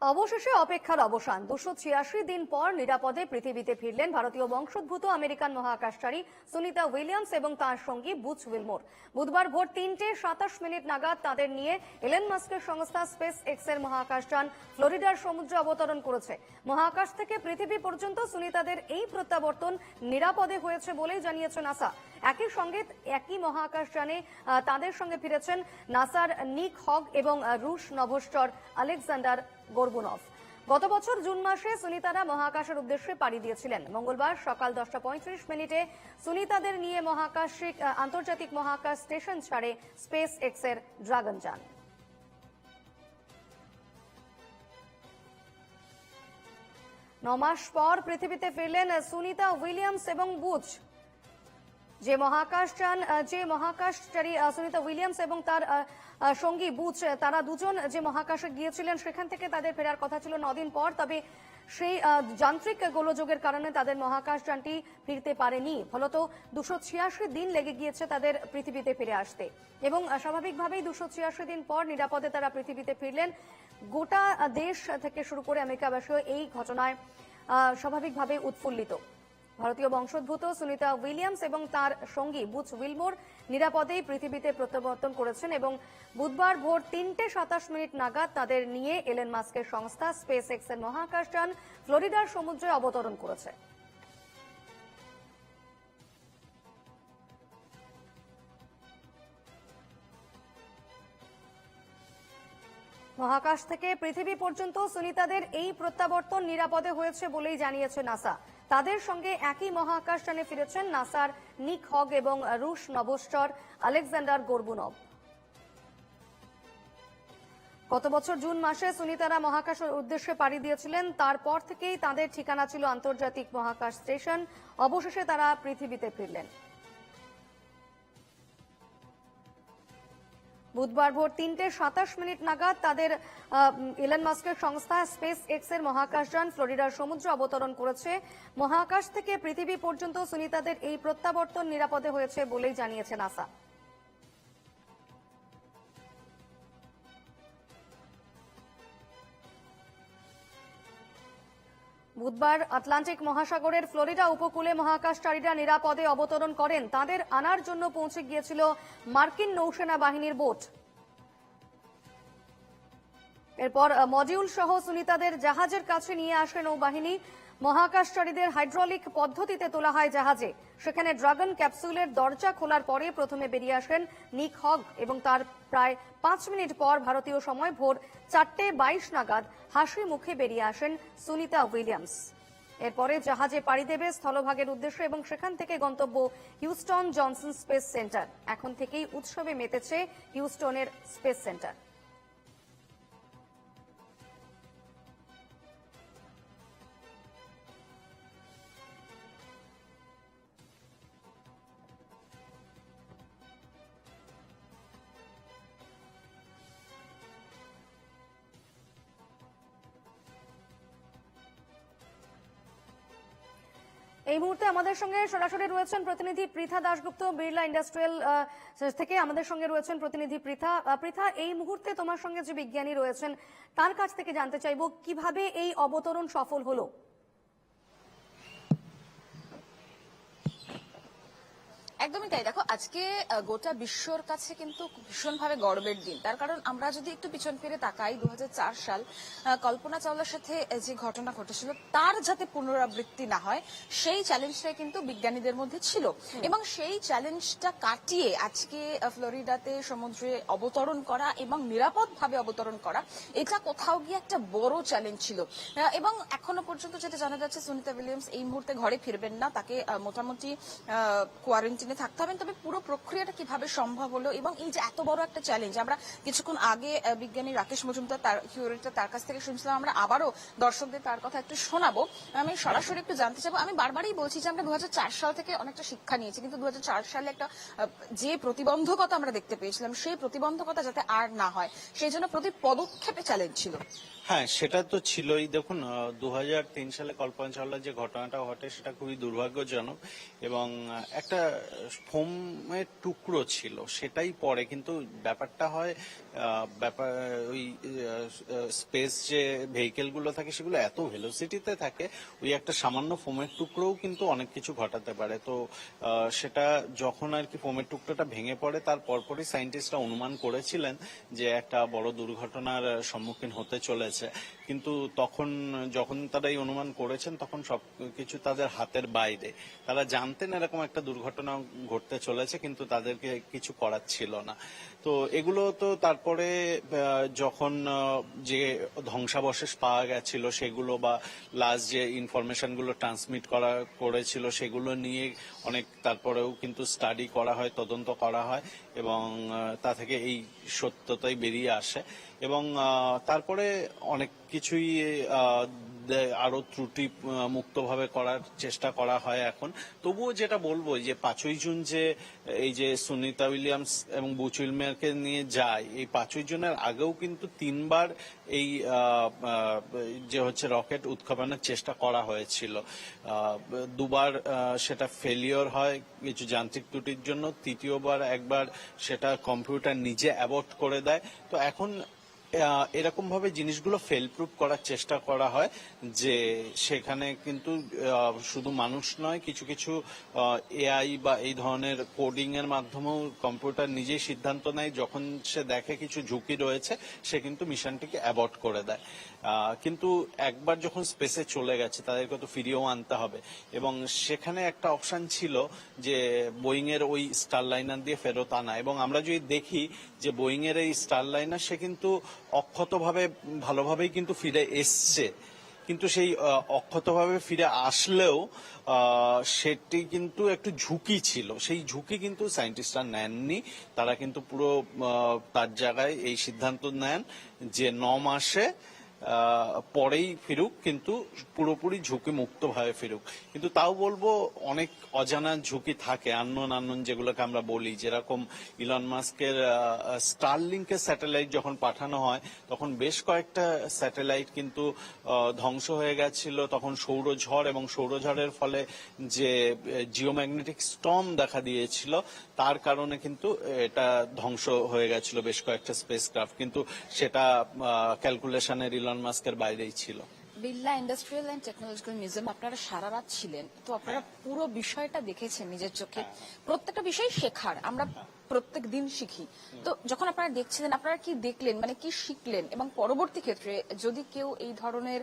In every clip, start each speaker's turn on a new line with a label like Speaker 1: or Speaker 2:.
Speaker 1: অবশেষে অপেক্ষার অবসান। দুশো ছিয়াশি দিন পর নিরাপদে পৃথিবীতে ফিরলেন ভারতীয় বংশোদ্ভূত আমেরিকান মহাকাশচারী সুনিতা উইলিয়ামস এবং তার সঙ্গী বুচ উইলমোর। বুধবার ভোর তিনটে সাতাশ মিনিট নাগাদ তাদের নিয়ে এলেন মাস্কের সংস্থা স্পেস এক্সের মহাকাশযান ফ্লোরিডার সমুদ্রে অবতরণ করেছে। মহাকাশ থেকে পৃথিবী পর্যন্ত সুনিতাদের এই প্রত্যাবর্তন নিরাপদে হয়েছে বলেই জানিয়েছে নাসা। একই সঙ্গে একই মহাকাশযানে তাদের সঙ্গে ফিরেছেন নাসার নিক হগ এবং রুশ নভশ্চর আলেকজান্ডার গোরবুনভ। গত বছর জুন মাসে সুনিতারা মহাকাশের উদ্দেশ্যে পাড়ি দিয়েছিলেন। মঙ্গলবার সকাল দশটা পঁয়ত্রিশ মিনিটে সুনিতাদের নিয়ে মহাকাশিক আন্তর্জাতিক মহাকাশ স্টেশন ছাড়ে স্পেস এক্সের ড্রাগন যান নমাস পর পৃথিবীতে ফিরলেন সুনিতা উইলিয়ামস এবং বুচ। যে মহাকাশযান যে মহাকাশচারী সুনিতা উইলিয়ামস এবং তার সঙ্গী বুচ তারা দুজন যে মহাকাশে গিয়েছিলেন, সেখান থেকে তাদের ফেরার কথা ছিল নদিন পর। তবে সেই যান্ত্রিক গোলযোগের কারণে তাদের মহাকাশযানটি ফিরতে পারেনি। ফলত দুশো ছিয়াশি দিন লেগে গিয়েছে তাদের পৃথিবীতে ফিরে আসতে। এবং স্বাভাবিকভাবেই দুশো ছিয়াশি দিন পর নিরাপদে তারা পৃথিবীতে ফিরলেন। গোটা দেশ থেকে শুরু করে আমেরিকাবাসীও এই ঘটনায় স্বাভাবিকভাবে উৎফুল্লিত। ভারতীয় বংশোদ্ভূত সুনিতা উইলিয়ামস এবং তার সঙ্গী বুচ উইলমোর নিরাপদেই পৃথিবীতে প্রত্যাবর্তন করেছেন এবং বুধবার ভোর তিনটে সাতাশ মিনিট নাগাদ তাদের নিয়ে এলেন মাস্কের সংস্থা স্পেস এক্সের মহাকাশযান ফ্লোরিডার সমুদ্রে অবতরণ করেছে। মহাকাশ থেকে পৃথিবী পর্যন্ত সুনিতাদের এই প্রত্যাবর্তন নিরাপদে হয়েছে বলেই জানিয়েছে নাসা। তাদের সঙ্গে একই মহাকাশযানে ফিরেছেন নাসার নিক হগ এবং রুশ নবস্টর আলেকজান্ডার গোরবুনভ। গত বছর জুন মাসে সুনিতারা মহাকাশের উদ্দেশ্যে পাড়ি দিয়েছিলেন, তারপর থেকেই তাদের ঠিকানা ছিল আন্তর্জাতিক মহাকাশ স্টেশন। অবশেষে তারা পৃথিবীতে ফিরলেন। বুধবার ভোর তিনটে সাতাশ মিনিট নাগাদ তাদের ইলন মাস্কের সংস্থা স্পেস এক্সের মহাকাশযান ফ্লোরিডার সমুদ্র অবতরণ করেছে। মহাকাশ থেকে পৃথিবী পর্যন্ত সুনিতাদের এই প্রত্যাবর্তন নিরাপদে হয়েছে বলেই জানিয়েছে নাসা। বুধবার আটলান্টিক মহাসাগরের ফ্লোরিডা উপকূলে মহাকাশচারীরা নিরাপদে অবতরণ করেন। তাদের আনার জন্য পৌঁছে গিয়েছিল মার্কিন নৌসেনা বাহিনীর বোট। এরপর মডিউল সহ সুনিতাদের জাহাজের কাছে নিয়ে আসে নৌবাহিনী। মহাকাশচারীদের হাইড্রোলিক পদ্ধতিতে তোলা হয় জাহাজে। সেখানে ড্রাগন ক্যাপসুলের দরজা খোলার পরে প্রথমে বেরিয়ে আসেন নিক হগ এবং তার প্রায় পাঁচ মিনিট পর ভারতীয় সময় ভোর চারটে বাইশ নাগাদ হাসি মুখে বেরিয়ে আসেন সুনিতা উইলিয়ামস। এরপরে জাহাজে পাড়ি দেবে স্থলভাগের উদ্দেশ্যে এবং সেখান থেকে গন্তব্য হিউস্টন জনসন স্পেস সেন্টার। এখন থেকেই উৎসবে মেতেছে হিউস্টনের স্পেস সেন্টার। এই মুহূর্তে আমাদের সঙ্গে সরাসরি রয়েছেন প্রতিনিধি পৃথা দাশগুপ্ত, বিড়লা ইন্ডাস্ট্রিয়াল থেকে আমাদের সঙ্গে রয়েছেন প্রতিনিধি পৃথা। পৃথা, এই মুহূর্তে তোমার সঙ্গে যে বিজ্ঞানী রয়েছেন, তার কাছ থেকে জানতে চাইব, কীভাবে এই অবতরণ সফল হলো?
Speaker 2: একদমই তাই। দেখো আজকে গোটা বিশ্বর কাছে কিন্তু ভীষণভাবে গর্বের দিন। তার কারণ আমরা যদি একটু পিছন ফিরে তাকাই দু হাজার চার সাল কল্পনা চাওলার সাথে যে ঘটনা ঘটেছিল তার যাতে পুনরাবৃত্তি না হয় সেই চ্যালেঞ্জটাই কিন্তু বিজ্ঞানীদের মধ্যে ছিল। এবং সেই চ্যালেঞ্জটা কাটিয়ে আজকে ফ্লোরিডাতে সমুদ্রে অবতরণ করা এবং নিরাপদভাবে অবতরণ করা এটা কোথাও গিয়ে একটা বড় চ্যালেঞ্জ ছিল। এবং এখনও পর্যন্ত যেটা জানা যাচ্ছে সুনিতা উইলিয়ামস এই মুহূর্তে ঘরে ফিরবেন না। তাকে মোটামুটি কোয়ারেন্টিনে থাকতে হবে। তবে পুরো প্রক্রিয়াটা কীভাবে সম্ভব হলো এবং এই যে এত বড় একটা চ্যালেঞ্জ আমরা কিছুক্ষণ আগে বিজ্ঞানী রাকেশ মজুমদার তার থিওরিটা তার কাছ থেকে শুনছিলাম। আমরা আবারও দর্শকদের তার কথা একটু শোনাবো। আমি সরাসরি একটু জানতে চাইব, আমি বারবারই বলছি যে আমরা দু হাজার চার সাল থেকে অনেকটা শিক্ষা নিয়েছি, কিন্তু দু হাজার চার সালে একটা যে প্রতিবন্ধকতা আমরা দেখতে পেয়েছিলাম, সেই প্রতিবন্ধকতা যাতে আর না হয়, সেই জন্য প্রতি পদক্ষেপে চ্যালেঞ্জ ছিল।
Speaker 3: হ্যাঁ সেটা তো ছিলই। দেখুন দু হাজার তিন সালে কল্পনা চাওলার যে ঘটনাটা ঘটে, সেটা খুবই দুর্ভাগ্যজনক এবং একটা ফোমের টুকরো ছিল, সেটাই পরে। কিন্তু ব্যাপারটা হয় ব্যাপার, ওই স্পেস যে ভেহিকেলগুলো থাকে সেগুলো এত ভেলোসিটিতে থাকে, ওই একটা সামান্য ফোমের টুকরোও কিন্তু অনেক কিছু ঘটাতে পারে। তো সেটা যখন আর কি ফোমের টুকরোটা ভেঙে পড়ে, তার পরপরই সায়েন্টিস্টরা অনুমান করেছিলেন যে একটা বড় দুর্ঘটনার সম্মুখীন হতে চলেছে। কিন্তু তখন যখন তারা এই অনুমান করেছেন, তখন সব কিছু তাদের হাতের বাইরে। তারা জানতেন এরকম একটা দুর্ঘটনা ঘটতে চলেছে, কিন্তু তাদেরকে কিছু করার ছিল না। তো এগুলো তো তারপরে যখন যে ধ্বংসাবশেষ পাওয়া গেছিল সেগুলো বা লাস্ট যে ইনফরমেশনগুলো ট্রান্সমিট করা, করেছিল সেগুলো নিয়ে অনেক তারপরেও কিন্তু স্টাডি করা হয়, তদন্ত করা হয় এবং তা থেকে এই সত্যতাই বেরিয়ে আসে এবং তারপরে অনেক কিছুই আরও ত্রুটি মুক্তভাবে করার চেষ্টা করা হয় এখন। তবুও যেটা বলব যে পাঁচই জুন যে, এই যে সুনিতা উইলিয়ামস এবং বুচ নিয়ে যায়, এই পাঁচই জুনের আগেও কিন্তু তিনবার এই যে হচ্ছে রকেট উৎক্ষেপণের চেষ্টা করা হয়েছিল। দুবার সেটা ফেলিওর হয় কিছু যান্ত্রিক ত্রুটির জন্য, তৃতীয়বার একবার সেটা কম্পিউটার নিজে অ্যাবর্ট করে দেয়। তো এখন এরকম ভাবে জিনিসগুলো ফেল প্রুফ করার চেষ্টা করা হয় যে সেখানে কিন্তু শুধু মানুষ নয়, কিছু কিছু এআই বা এই ধরনের কোডিং এর মাধ্যমেও কম্পিউটার নিজেই সিদ্ধান্ত নেয়, যখন সে দেখে কিছু ঝুঁকি রয়েছে, সে কিন্তু মিশনটিকে অ্যাবর্ট করে দেয়। কিন্তু একবার যখন স্পেসে চলে গেছে, তাদেরকে তো ফিরিয়েও আনতে হবে। এবং সেখানে একটা অপশন ছিল যে বোয়িং এর ওই স্টার লাইনার দিয়ে ফেরত আনা। এবং আমরা যদি দেখি যে বোয়িং এর এই স্টার লাইনার সে কিন্তু অক্ষতভাবে ভালোভাবেই কিন্তু ফিরে এসছে। কিন্তু সেই অক্ষতভাবে ফিরে আসলেও সেটি কিন্তু একটু ঝুঁকি ছিল। সেই ঝুঁকি কিন্তু সায়েন্টিস্টরা নেননি। তারা কিন্তু পুরো তার জায়গায় এই সিদ্ধান্ত নেন যে ন মাসে পরেই ফিরুক, কিন্তু পুরোপুরি ঝুঁকি মুক্ত ভাবে ফিরুক। কিন্তু তাও বলব, অনেক অজানা ঝুঁকি থাকে আননোন আননোন যেগুলোকে আমরা বলি। যেরকম ইলন মাস্কের স্টারলিংকের স্যাটেলাইট যখন পাঠানো হয়, তখন বেশ কয়েকটা স্যাটেলাইট কিন্তু ধ্বংস হয়ে গেছিল। তখন সৌরঝড় এবং সৌরঝড়ের ফলে যে জিওম্যাগনেটিক স্টর্ম দেখা দিয়েছিল, তার কারণে কিন্তু এটা ধ্বংস হয়ে গেছিল বেশ কয়েকটা স্পেস ক্রাফট কিন্তু সেটা ক্যালকুলেশনের ইলন মাস্কের বাইরেই ছিল।
Speaker 2: বিল্লা ইন্ডাস্ট্রিয়াল অ্যান্ড টেকনোলজিক্যাল মিউজিয়াম আপনারা সারা রাত ছিলেন। তো আপনারা পুরো বিষয়টা দেখেছেন নিজের চোখে। প্রত্যেকটা বিষয় শেখার, আমরা প্রত্যেক দিন শিখি। তো যখন আপনারা দেখছিলেন, আপনারা কি দেখলেন মানে কি শিখলেন? এবং পরবর্তী ক্ষেত্রে যদি কেউ এই ধরনের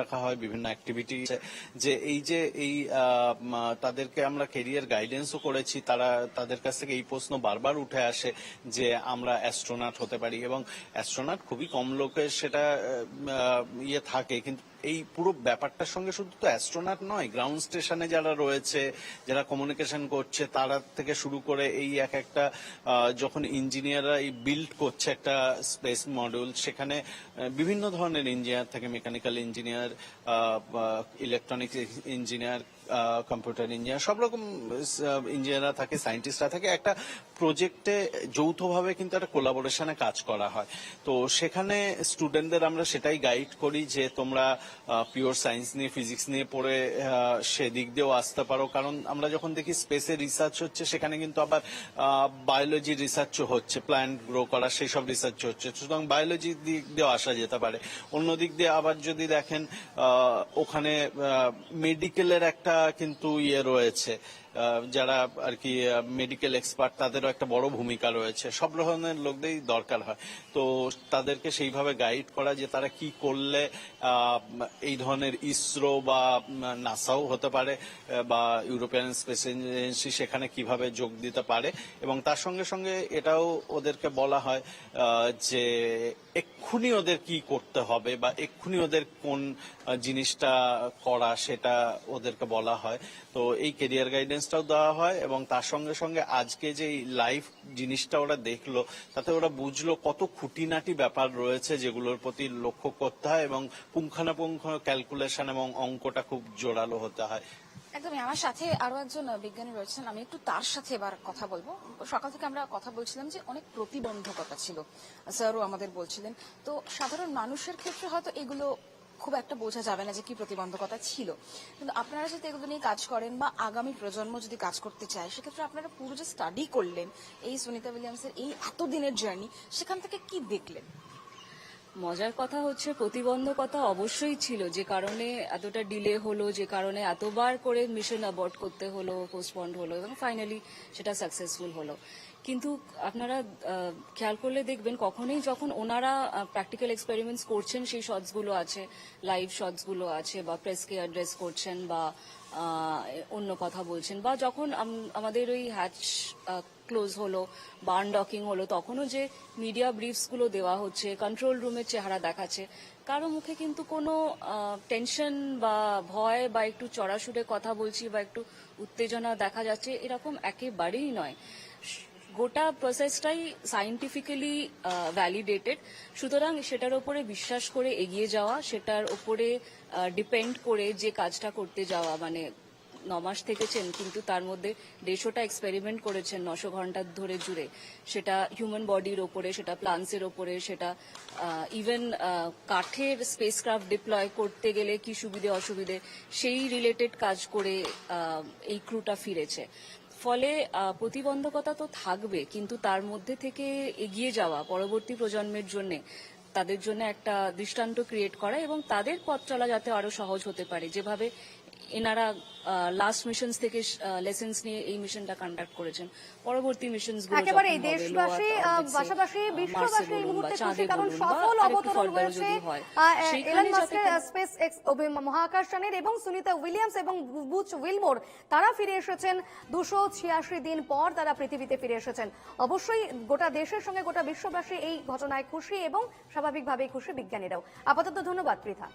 Speaker 3: রাখা হয়, বিভিন্ন যে এই যে এই তাদেরকে আমরা কেরিয়ার করেছি, তারা তাদের কাছ থেকে এই প্রশ্ন বারবার উঠে আসে যে আমরা অ্যাস্ট্রোনাট হতে পারি এবং অ্যাস্ট্রোনাট খুবই কম লোকের সেটা ইয়ে থাকে। কিন্তু এই পুরো ব্যাপারটার সঙ্গে শুধু তো অ্যাস্ট্রোনাট নয় গ্রাউন্ড স্টেশনে যারা রয়েছে, যারা কমিউনিকেশন করছে, তারা থেকে শুরু করে এই এক একটা যখন ইঞ্জিনিয়াররা এই বিল্ড করছে একটা স্পেস মডিউল সেখানে বিভিন্ন ধরনের ইঞ্জিনিয়ার থাকে mechanical engineer electronics engineer computer engineer সব রকম ইঞ্জিনিয়াররা থাকে সায়েন্টিস্টরা থাকে। একটা প্রজেক্টে যৌথভাবে কিন্তু একটা কোলাবোরেশনে কাজ করা হয়। তো সেখানে স্টুডেন্টদের আমরা সেটাই গাইড করি যে তোমরা পিওর সায়েন্স নিয়ে ফিজিক্স নিয়ে পড়ে সেদিক দিয়েও আসতে পারো। কারণ আমরা যখন দেখি স্পেসে রিসার্চ হচ্ছে, সেখানে কিন্তু আবার বায়োলজি রিসার্চও হচ্ছে প্ল্যান্ট গ্রো করা সেই সব রিসার্চ হচ্ছে। সুতরাং বায়োলজি দিক দিয়েও আসা যেতে পারে। অন্য দিক দিয়ে আবার যদি দেখেন ওখানে মেডিকেলের একটা কিন্তু ইয়ে রয়েছে। যারা আর কি মেডিকেল এক্সপার্ট তাদেরও একটা বড় ভূমিকা রয়েছে। সব ধরনের লোকদেরই দরকার হয়। তো তাদেরকে সেইভাবে গাইড করা যে তারা কি করলে এই ধরনের ইসরো বা নাসাও হতে পারে বা ইউরোপিয়ান স্পেস এজেন্সি সেখানে কীভাবে যোগ দিতে পারে। এবং তার সঙ্গে সঙ্গে এটাও ওদেরকে বলা হয় যে এক্ষুনি ওদের কি করতে হবে বা এক্ষুনি ওদের কোন জিনিসটা করা সেটা ওদেরকে বলা হয়। তো এই কেরিয়ার গাইডেন্সটাও দেওয়া হয় এবং তার সঙ্গে সঙ্গে আজকে যে লাইভ জিনিসটা ওরা দেখল, তাতে ওরা বুঝলো কত খুঁটিনাটি ব্যাপার রয়েছে যেগুলোর প্রতি লক্ষ্য করতে হয় এবং পুঙ্খানুপুঙ্খ ক্যালকুলেশন এবং অঙ্কটা খুব জোরালো হতে হয়।
Speaker 2: একদমই, আমার সাথে আরও একজন বিজ্ঞানী রয়েছেন, আমি একটু তার সাথে এবার কথা বলব। সকাল থেকে আমরা কথা বলছিলাম যে অনেক প্রতিবন্ধকতা ছিল। স্যারও আমাদের বলছিলেন। তো সাধারণ মানুষের ক্ষেত্রে হয়তো এগুলো খুব একটা বোঝা যাবে না যে কি প্রতিবন্ধকতা ছিল। কিন্তু আপনারা যদি এগুলো নিয়ে কাজ করেন বা আগামী প্রজন্ম যদি কাজ করতে চায়, সেক্ষেত্রে আপনারা পুরো যে স্টাডি করলেন, এই সুনিতা উইলিয়ামসের এই এতদিনের জার্নি সেখান থেকে কি দেখলেন?
Speaker 4: মজার কথা হচ্ছে প্রতিবন্ধকতা অবশ্যই ছিল, যে কারণে এতটা ডিলে হলো, যে কারণে এতবার করে মিশন অ্যাবর্ট করতে হলো পোস্টপন্ড হলো, এবং ফাইনালি সেটা সাকসেসফুল হলো। কিন্তু আপনারা খেয়াল করলে দেখবেন কখনোই যখন ওনারা প্র্যাকটিক্যাল এক্সপেরিমেন্টস করছেন, সেই শটসগুলো আছে লাইভ শটসগুলো আছে, বা প্রেসকে অ্যাড্রেস করছেন, বা অন্য কথা বলছেন, বা যখন আমাদের ওই হ্যাচ ক্লোজ হলো বার্ন ডকিং হলো, তখনও যে মিডিয়া ব্রিফসগুলো দেওয়া হচ্ছে কন্ট্রোল রুমের চেহারা দেখাচ্ছে, কারও মুখে কিন্তু কোনো টেনশন বা ভয় বা একটু চড়াশুড়ে কথা বলছি বা একটু উত্তেজনা দেখা যাচ্ছে, এরকম একেবারেই নয়। গোটা প্রসেসটাই সাইন্টিফিক্যালি ভ্যালিডেটেড সুতরাং সেটার ওপরে বিশ্বাস করে এগিয়ে যাওয়া, সেটার ওপরে ডিপেন্ড করে যে কাজটা করতে যাওয়া মানে নমাস থেকেছেন, কিন্তু তার মধ্যে দেড়শোটা এক্সপেরিমেন্ট করেছেন নশো ঘণ্টা ধরে জুড়ে। সেটা হিউম্যান বডির ওপরে, সেটা প্লান্টসের ওপরে, সেটা ইভেন কাঠের স্পেসক্রাফট ডিপ্লয় করতে গেলে কি সুবিধে, অসুবিধে, সেই রিলেটেড কাজ করে এই ক্রুটা ফিরেছে। ফলে প্রতিবন্ধকতা তো থাকবে, কিন্তু তার মধ্যে থেকে এগিয়ে যাওয়া পরবর্তী প্রজন্মের জন্য তাদের জন্য একটা দৃষ্টান্ত ক্রিয়েট করা এবং তাদের পথ চলা যাতে আরও সহজ হতে পারে। যেভাবে এনারা লাস্ট মিশনস থেকে লেসেন্স নিয়ে এই মিশনটা কন্ডাক্ট করেছেন। পরবর্তী মিশনস
Speaker 1: একেবারে দেশবাসী পাশাপাশি বিশ্ববাসী এই মুহূর্তে খুশি কারণ সফল অবতরণ হয়েছে এলন মাস্কের স্পেস এক্স মহাকাশযানের এবং সুনিতা উইলিয়ামস এবং বুচ উইলমোর তারা ফিরে এসেছেন দুশো ছিয়াশি দিন পর তারা পৃথিবীতে ফিরে এসেছেন। অবশ্যই গোটা দেশের সঙ্গে গোটা বিশ্ববাসী এই ঘটনায় খুশি এবং স্বাভাবিকভাবেই খুশি বিজ্ঞানীরাও। আপাতত ধন্যবাদ পৃথা।